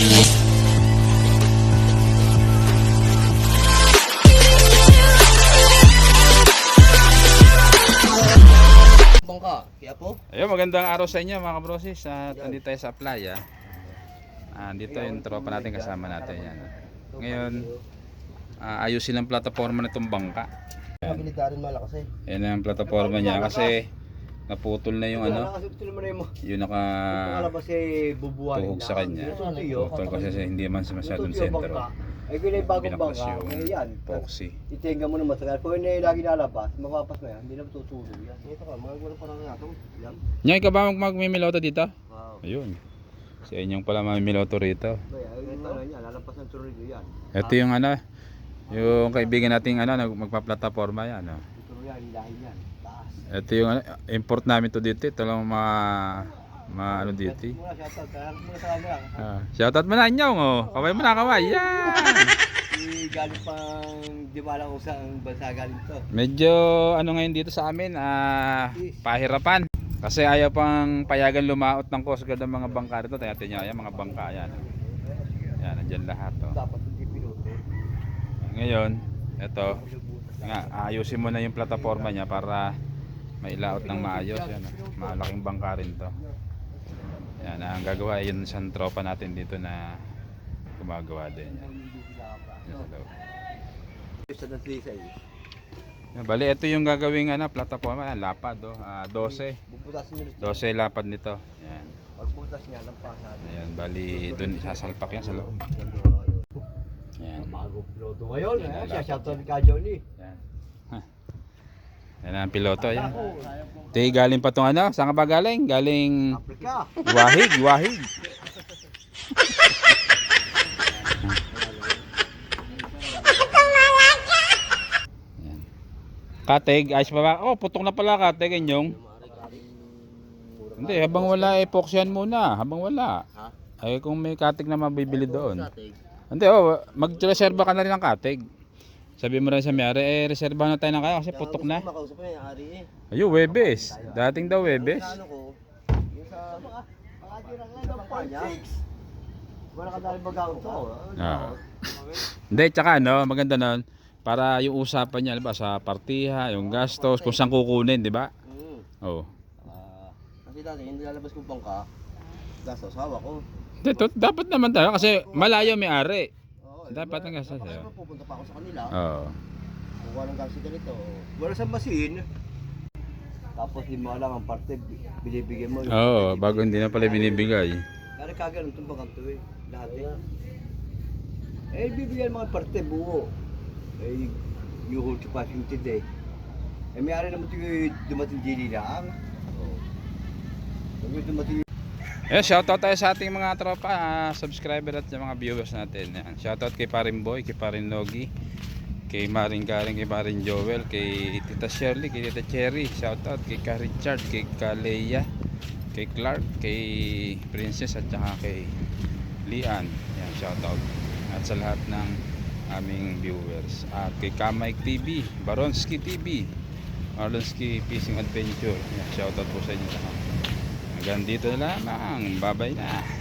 Bangka, kaya po? Ayun, magandang araw sa inyo mga kabrosis. At andito tayo sa playa. Ah, dito yung tropa natin kasama natin yan. Ngayon, ah, ayusin ang plataforma nitong bangka. Malakas eh. Yan ang plataforma niya kasi naputol na yung ano, yung naka eh tuhog sa kanya. Putol kasi hindi man siya masyadong sentro. Ay kung bagong bangka, yung eh yan. epoxy. Itinga mo naman sa kanya. Kung hindi lagi lalabas, mapapas na yan, hindi na tutulog yan. Ito ka, wala pa lang ito. Yan. Nyay ka ba mag magmimiloto dito? Wow. Ayun. Si inyong pala mamimiloto rito. Ito na yan, yan. Yung ano, yung kaibigan nating ano, magpa-plataforma yan. Oh. Ito yan. Taas. Ito yung ano, import namin to dito. Ito lang ma, ma ano dito. eh. Muna shoutout, kaya muna sa camera. Ah, shoutout mo na inyong oh. Kaway mo na kaway. Yan. Si galing pang di ba lang saan bansa galing to. Medyo ano ngayon dito sa amin, ah, pahirapan. Kasi ayaw pang payagan lumaot ng Coast Guard ang mga bangka rito. Tingnan niyo, yan mga bangka yan. Yan, nandiyan lahat oh. Dapat hindi pinuto. Ngayon, ito, nga, ayusin mo na yung plataforma niya para mailaot ng maayos. Yan, ah. malaking bangka rin to. Yan, ang gagawa yun sa tropa natin dito na gumagawa din. Yan. Yan sa loob. Sa. Yan, Bali, ito yung gagawing ano, plataforma. Yan, lapad. Oh. Ah, 12. Bubutasin nyo 12 lapad nito. Yan. Pagbutas niya ng pasad. Ayan, bali doon isasalpak yan sa loob. Yan. Bago piloto ngayon. Yan, Eh, lalapad siya shoutout ka Johnny. Yan. Ha. Yan ang piloto. Yan. Ito galing pa tong ano? Saan ka ba galing? Galing Afrika. Wahig, wahig. Kateg, ayos pa ba? Oh, putok na pala kateg, inyong. Hindi, habang wala, epoxyan muna. Habang wala. Ha? Ay, kung may katig na mabibili doon. Hindi, oh, magreserba ka na rin ng katig. Sabi mo rin sa mayari, eh, reserba na tayo ng kaya kasi putok na. Makausap ko yung ari eh. Ayun, Webes. Dating daw Webes. Ano ko, yung sa mga tirang lang ng kanya. Wala ka dahil bagao to. Ah. Hindi, tsaka ano, maganda nun, para yung usapan niya, ba, sa partiha, yung gastos, kung saan kukunin, di ba? Mm. Oh. Ah, kasi dati, hindi lalabas ko bangka. Gastos, hawa ko. Dapat naman tayo, kasi malayo may ari. Oo, Dapat diba? ang Baka eh. naman pupunta pa ako sa kanila. Oo. Kukuha ng gastos ganito. Wala sa masin. Tapos di mo alam ang parte, binibigyan mo. Oo, bago hindi na pala binibigay. Kaya kagano'n itong bangkang to eh. Lahat eh. Eh, bibigyan mga parte buo. Eh, you hold to passing today. Eh, may ari naman ito yung dumating dili lang. Oo. May dumating Eh, shoutout tayo sa ating mga tropa, ah, subscriber at mga viewers natin. Yan. Shoutout kay Parin Boy, kay Parin Nogi, kay Maring Garing, kay Maring Joel, kay Tita Shirley, kay Tita Cherry. Shoutout kay Ka Richard, kay Ka Leia, kay Clark, kay Princess at saka kay Lian. Yan, shoutout. At sa lahat ng aming viewers. At kay Kamike TV, Baronski TV, Marlonski Fishing Adventure. Yan, shoutout po sa inyo lahat. Hanggang dito na lamang. Bye-bye na.